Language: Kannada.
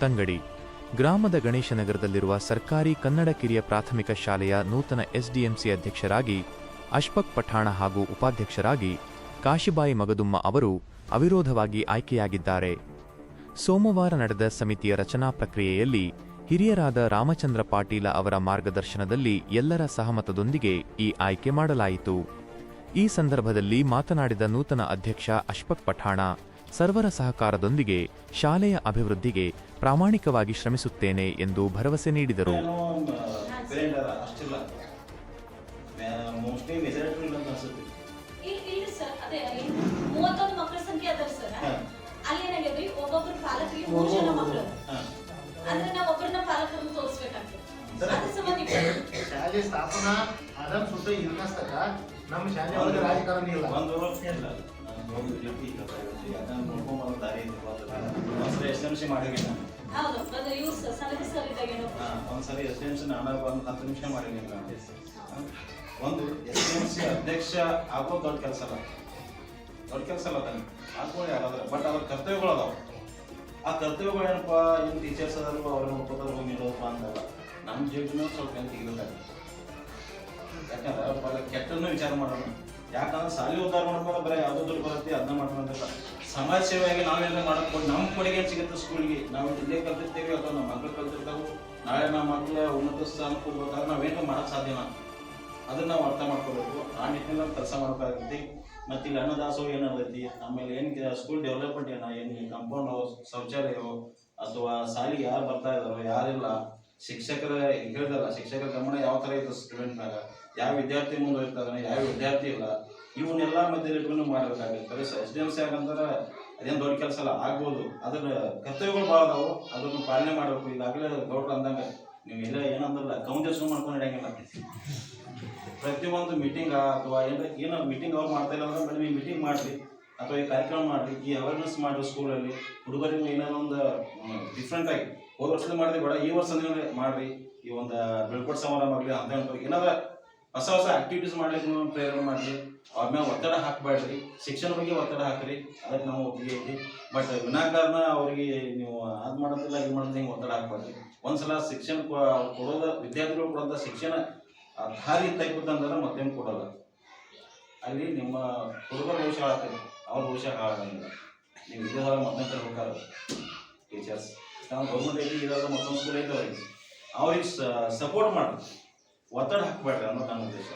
ತಂಗಡಿ ಗ್ರಾಮದ ಗಣೇಶನಗರದಲ್ಲಿರುವ ಸರ್ಕಾರಿ ಕನ್ನಡ ಕಿರಿಯ ಪ್ರಾಥಮಿಕ ಶಾಲೆಯ ನೂತನ ಎಸ್ಡಿಎಂಸಿ ಅಧ್ಯಕ್ಷರಾಗಿ ಅಶ್ಪಕ್ ಪಠಾಣ ಹಾಗೂ ಉಪಾಧ್ಯಕ್ಷರಾಗಿ ಕಾಶಿಬಾಯಿ ಮಗದುಮ್ಮ ಅವರು ಅವಿರೋಧವಾಗಿ ಆಯ್ಕೆಯಾಗಿದ್ದಾರೆ. ಸೋಮವಾರ ನಡೆದ ಸಮಿತಿಯ ರಚನಾ ಪ್ರಕ್ರಿಯೆಯಲ್ಲಿ ಹಿರಿಯರಾದ ರಾಮಚಂದ್ರ ಪಾಟೀಲ ಅವರ ಮಾರ್ಗದರ್ಶನದಲ್ಲಿ ಎಲ್ಲರ ಸಹಮತದೊಂದಿಗೆ ಈ ಆಯ್ಕೆ ಮಾಡಲಾಯಿತು. ಈ ಸಂದರ್ಭದಲ್ಲಿ ಮಾತನಾಡಿದ ನೂತನ ಅಧ್ಯಕ್ಷ ಅಶ್ಪಕ್ ಪಠಾಣ ಸರ್ವರ ಸಹಕಾರದೊಂದಿಗೆ ಶಾಲೆಯ ಅಭಿವೃದ್ಧಿಗೆ ಪ್ರಾಮಾಣಿಕವಾಗಿ ಶ್ರಮಿಸುತ್ತೇನೆ ಎಂದು ಭರವಸೆ ನೀಡಿದರು. ಶಾಲೆ ಸ್ಥಾಪನಾ ಅದನ್ನ ಸುತ್ತ ನಮ್ಮ ಶಾಲೆ ಒಳಗೆ ರಾಜಕಾರಣಿ ಇಲ್ಲ. ಒಂದು ಇಲ್ಲ. ಅದನ್ನ ನೋಡ್ಕೊಂಡ್ ಬರೋ ದಾರಿ ಐತಿ. ಒಂದ್ಸರಿ ಎಸ್ ಎಂ ಸಿ ಮಾಡಿದ್ದೀನಿ ಒಂದ್ಸರಿ ಎಸ್ ಎಂ ಸಿ ನಾನು ಒಂದು ಹತ್ತು ನಿಮಿಷ ಮಾಡಿದ್ದೀನಿ. ಒಂದು ಎಸ್ ಎಂ ಸಿ ಅಧ್ಯಕ್ಷ ಆಗೋ ದೊಡ್ಡ ಕೆಲಸ ಅಲ್ಲ. ದೊಡ್ಡ ಕೆಲಸ ಅಲ್ಲ ತಾನೆ ಹಾಕೊಳ್ಳಿ ಯಾರಾದ್ರೆ ಬಟ್ ಅದ್ರ ಕರ್ತವ್ಯಗಳು ಅದಾವ. ಆ ಕರ್ತವ್ಯಗಳು ಏನಪ್ಪ? ಏನು ಟೀಚರ್ಸ್ ಅದಾರು ಅವ್ರ ನೋಡ್ಕೋತಾರೆ ಹೋಗಿ ಇರೋದಪ್ಪ ಅಂತಲ್ಲ ನಮ್ಮ ಜೀವನ ಸ್ವಲ್ಪ ತೆಗಿಬೇಕಾಗುತ್ತೆ. ಯಾಕಂದ್ರೆ ಕೆಟ್ಟನ್ನು ವಿಚಾರ ಮಾಡೋಣ. ಯಾಕಂದ್ರೆ ಸಾಲಿ ಉದ್ದಾರ ಮಾಡ್ಕೊಂಡು ಬರೀ ಯಾವುದೋ ದುಡ್ಡು ಬರುತ್ತೆ, ಅದನ್ನ ಮಾಡ್ಕೊಂಡಲ್ಲ ಸಮಾಜ ಸೇವೆಯಾಗಿ ನಾವೇನಾರ ಮಾಡಕ್ ನಮ್ಮ ಕೊಡುಗೆ ಸಿಗುತ್ತೆ ಸ್ಕೂಲ್ಗೆ ನಾವು ಇಲ್ಲೇ ಕಲ್ತಿರ್ತೀವಿ ಅಥವಾ ನಮ್ಮ ಮಕ್ಳು ಕಲ್ತಿರ್ತಾವೆ. ನಾಳೆ ನಮ್ಮ ಮಕ್ಳು ಉನ್ನತ ಸ್ಥಾನಕ್ಕೆ ಹೋಗ್ಬೇಕಾದ್ರೆ ನಾವೇನು ಮಾಡಕ್ ಸಾಧ್ಯನ ಅದನ್ನ ನಾವು ಅರ್ಥ ಮಾಡ್ಕೋಬೇಕು. ಆ ನಿಟ್ಟಿನಲ್ಲಿ ಕೆಲಸ ಮಾಡ್ಬೇಕಾಗತ್ತೆ. ಮತ್ತೆ ಇಲ್ಲಿ ಅನ್ನದಾಸೋ ಏನದೈತಿ ಆಮೇಲೆ ಏನು ಸ್ಕೂಲ್ ಡೆವಲಪ್ಮೆಂಟ್ ಏನ? ಏನು ಕಂಪೌಂಡ್ ಶೌಚಾಲಯ? ಅಥವಾ ಸಾಲಿಗೆ ಯಾರು ಬರ್ತಾ ಇದಾರೋ ಯಾರಿಲ್ಲ? ಶಿಕ್ಷಕರ ಹೇಳ್ದಲ್ಲ, ಶಿಕ್ಷಕರ ಗಮನ ಯಾವ ಥರ ಇತ್ತು ಸ್ಟೂಡೆಂಟ್ನಾಗ ಯಾವ ವಿದ್ಯಾರ್ಥಿ ಮುಂದೆ ಇರ್ತಾನೆ ಯಾವ ವಿದ್ಯಾರ್ಥಿ ಇಲ್ಲ? ಇವನ್ನೆಲ್ಲ ಮಧ್ಯದಲ್ಲಿ ಇಟ್ಕೊಂಡು ಮಾಡಬೇಕಾಗುತ್ತೆ. ಎಸ್ ಆಗಂತಾರೆ ಅದೇನು ದೊಡ್ಡ ಕೆಲಸ ಅಲ್ಲ, ಆಗ್ಬೋದು. ಅದ್ರ ಕರ್ತವ್ಯಗಳು ಭಾಳ ಅದಾವು. ಅದನ್ನು ಪಾಲನೆ ಮಾಡಬೇಕು. ಈಗಾಗಲೇ ದೊಡ್ಡ ಅಂದಂಗೆ, ನೀವು ಎಲ್ಲ ಏನಂದ್ರಲ್ಲ ಕೌಂಟೇಶನ್ ಮಾಡ್ಕೊಂಡು ನಡೆಯಂಗಿಲ್ಲ ಪ್ರತಿಯೊಂದು ಮೀಟಿಂಗ್ ಅಥವಾ ಏನಾರ ಏನೋ ಮೀಟಿಂಗ್ ಅವ್ರು ಮಾಡ್ತಾ ಇಲ್ಲ ಅಂದ್ರೆ ಮೇಡಮ್ ಈ ಮೀಟಿಂಗ್ ಮಾಡ್ರಿ. ಅಥವಾ ಈ ಕಾರ್ಯಕ್ರಮ ಮಾಡಿ ಈ ಅವೇರ್ನೆಸ್ ಮಾಡಿ ಸ್ಕೂಲಲ್ಲಿ ಹುಡುಗರಿಗೆ ಏನಾರ ಒಂದು ಡಿಫ್ರೆಂಟ್ ಆಗಿ, ಹೋದ ವರ್ಷದ ಮಾಡಿದ್ರೆ ಬೇಡ, ಈ ವರ್ಷ ಮಾಡ್ರಿ, ಈ ಒಂದು ಬೆಳ್ಕೊಟ್ ಸಮಾರಂಭ ಆಗಲಿ ಅಂತ ಏನಾರ ಹೊಸ ಹೊಸ ಆಕ್ಟಿವಿಟೀಸ್ ಮಾಡ್ಲಿಕ್ಕೆ ಪ್ರೇರಣೆ ಮಾಡ್ರಿ, ಅವ್ರ ಮೇಲೆ ಒತ್ತಡ ಹಾಕಬೇಡ್ರಿ, ಶಿಕ್ಷಣ ಬಗ್ಗೆ ಒತ್ತಡ ಹಾಕ್ರಿ, ಅದಕ್ಕೆ ನಾವು ಒಪ್ಪಿಗೆ ಐತಿ ಬಟ್ ವಿನಾಕಾರಣ ಅವರಿಗೆ ನೀವು ಅದು ಮಾಡೋದಿಲ್ಲ, ಇದು ಮಾಡೋದಿಲ್ಲ, ಹಿಂಗೆ ಒತ್ತಡ ಹಾಕ್ಬೇಡ್ರಿ. ಒಂದ್ಸಲ ಶಿಕ್ಷಣ ಕೊಡೋದ, ವಿದ್ಯಾರ್ಥಿಗಳು ಕೊಡೋದ ಶಿಕ್ಷಣ ದಾರಿ ತೆಗ್ಬಿಟ್ಟಂದ್ರೆ ಮತ್ತೇನು ಕೊಡೋಲ್ಲ. ಅಲ್ಲಿ ನಿಮ್ಮ ಹುಡುಗರ ಭವಿಷ್ಯ ಹಾಳಾಗ್ತದೆ ಅವ್ರ ಭವಿಷ್ಯ ಹಾಳಾಗಂಗಿಲ್ಲ ನೀವು ಹೊರ ಮತ್ತೊಂದು ತರಬೇಕಾದ್ರೆ ಟೀಚರ್ಸ್ ನಾವು ಗೌರ್ಮೆಂಟ್ ಐತಿ ಇರೋದು ಮತ್ತೊಂದು ಸ್ಕೂಲ್ ಐತೆ ಅವ್ರಿಗೆ ಅವ್ರಿಗೆ ಸಪೋರ್ಟ್ ಮಾಡ್ರಿ ಒತ್ತಡ ಹಾಕಬೇಡ್ರಿ ಅನ್ನೋದು ನನ್ನ ಉದ್ದೇಶ.